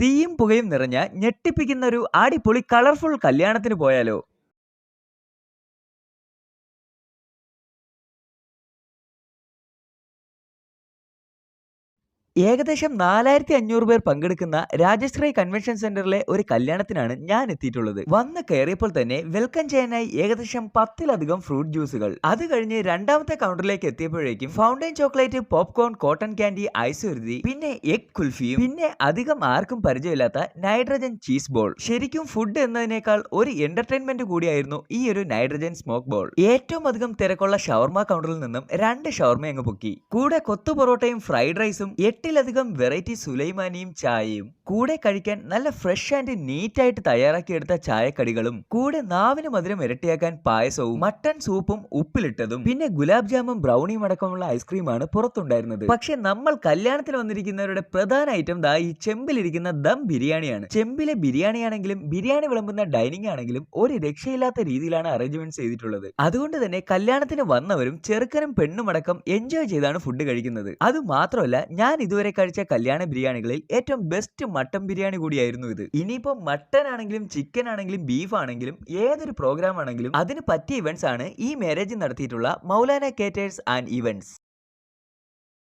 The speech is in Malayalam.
തീയും പുകയും നിറഞ്ഞ ഞെട്ടിപ്പിക്കുന്ന ഒരു അടിപൊളി കളർഫുൾ കല്യാണത്തിന് പോയാലോ? ഏകദേശം നാലായിരത്തി അഞ്ഞൂറ് പേർ പങ്കെടുക്കുന്ന രാജശ്രീ കൺവെൻഷൻ സെന്ററിലെ ഒരു കല്യാണത്തിനാണ് ഞാൻ എത്തിയിട്ടുള്ളത്. വന്ന് കയറിയപ്പോൾ തന്നെ വെൽക്കം ചെയ്യാനായി ഏകദേശം പത്തിലധികം ഫ്രൂട്ട് ജ്യൂസുകൾ അത് കഴിഞ്ഞ് രണ്ടാമത്തെ കൗണ്ടറിലേക്ക് എത്തിയപ്പോഴേക്കും fountain chocolate popcorn cotton candy ice ഉരുതി പിന്നെ എഗ് കുൽഫിയും പിന്നെ അധികം ആർക്കും പരിചയമില്ലാത്ത നൈട്രജൻ ചീസ് ബോൾ ശരിക്കും ഫുഡ് എന്നതിനേക്കാൾ ഒരു എന്റർടൈൻമെന്റ് കൂടിയായിരുന്നു ഈ ഒരു നൈട്രജൻ സ്മോക്ക് ബോൾ ഏറ്റവും അധികം തിരക്കുള്ള ഷവർമ കൗണ്ടറിൽ നിന്നും രണ്ട് ഷവർമ അങ്ങ് പൊക്കി. കൂടെ കൊത്തു പൊറോട്ടയും ഫ്രൈഡ് റൈസും എട്ടിലധികം വെറൈറ്റി സുലൈമാനിയും ചായയും കൂടെ കഴിക്കാൻ നല്ല ഫ്രഷ് ആൻഡ് നീറ്റ് ആയിട്ട് തയ്യാറാക്കിയെടുത്ത ചായക്കടികളും കൂടെ നാവിന് മധുരം ഇരട്ടിയാക്കാൻ പായസവും മട്ടൺ സൂപ്പും ഉപ്പിലിട്ടതും പിന്നെ ഗുലാബ് ജാമും ബ്രൗണിയും അടക്കമുള്ള ഐസ്ക്രീമാണ് പുറത്തുണ്ടായിരുന്നത്. പക്ഷെ നമ്മൾ കല്യാണത്തിന് വന്നിരിക്കുന്നവരുടെ പ്രധാന ഐറ്റം ദാ ഈ ചെമ്പിലിരിക്കുന്ന ദം ബിരിയാണിയാണ്. ചെമ്പിലെ ബിരിയാണിയാണെങ്കിലും ബിരിയാണി വിളമ്പുന്ന ഡൈനിങ് ആണെങ്കിലും ഒരു രക്ഷയില്ലാത്ത രീതിയിലാണ് അറേഞ്ച്മെന്റ് ചെയ്തിട്ടുള്ളത്. അതുകൊണ്ട് തന്നെ കല്യാണത്തിന് വന്നവരും ചെറുക്കനും പെണ്ണും അടക്കം എൻജോയ് ചെയ്താണ് ഫുഡ് കഴിക്കുന്നത്. അത് മാത്രമല്ല ഞാൻ ഇതുവരെ കഴിച്ച കല്യാണ ബിരിയാണികളിൽ ഏറ്റവും ബെസ്റ്റ് മട്ടൻ ബിരിയാണി കൂടിയായിരുന്നു ഇത്. ഇനിയിപ്പോ മട്ടൻ ആണെങ്കിലും ചിക്കൻ ആണെങ്കിലും ബീഫ് ആണെങ്കിലും ഏതൊരു പ്രോഗ്രാം ആണെങ്കിലും അതിന് പറ്റിയ ഇവന്റ്സ് ആണ് ഈ മാരേജ് നടത്തിയിട്ടുള്ള മൗലാന കേറ്റേഴ്സ് ആൻഡ് ഇവന്റ്സ്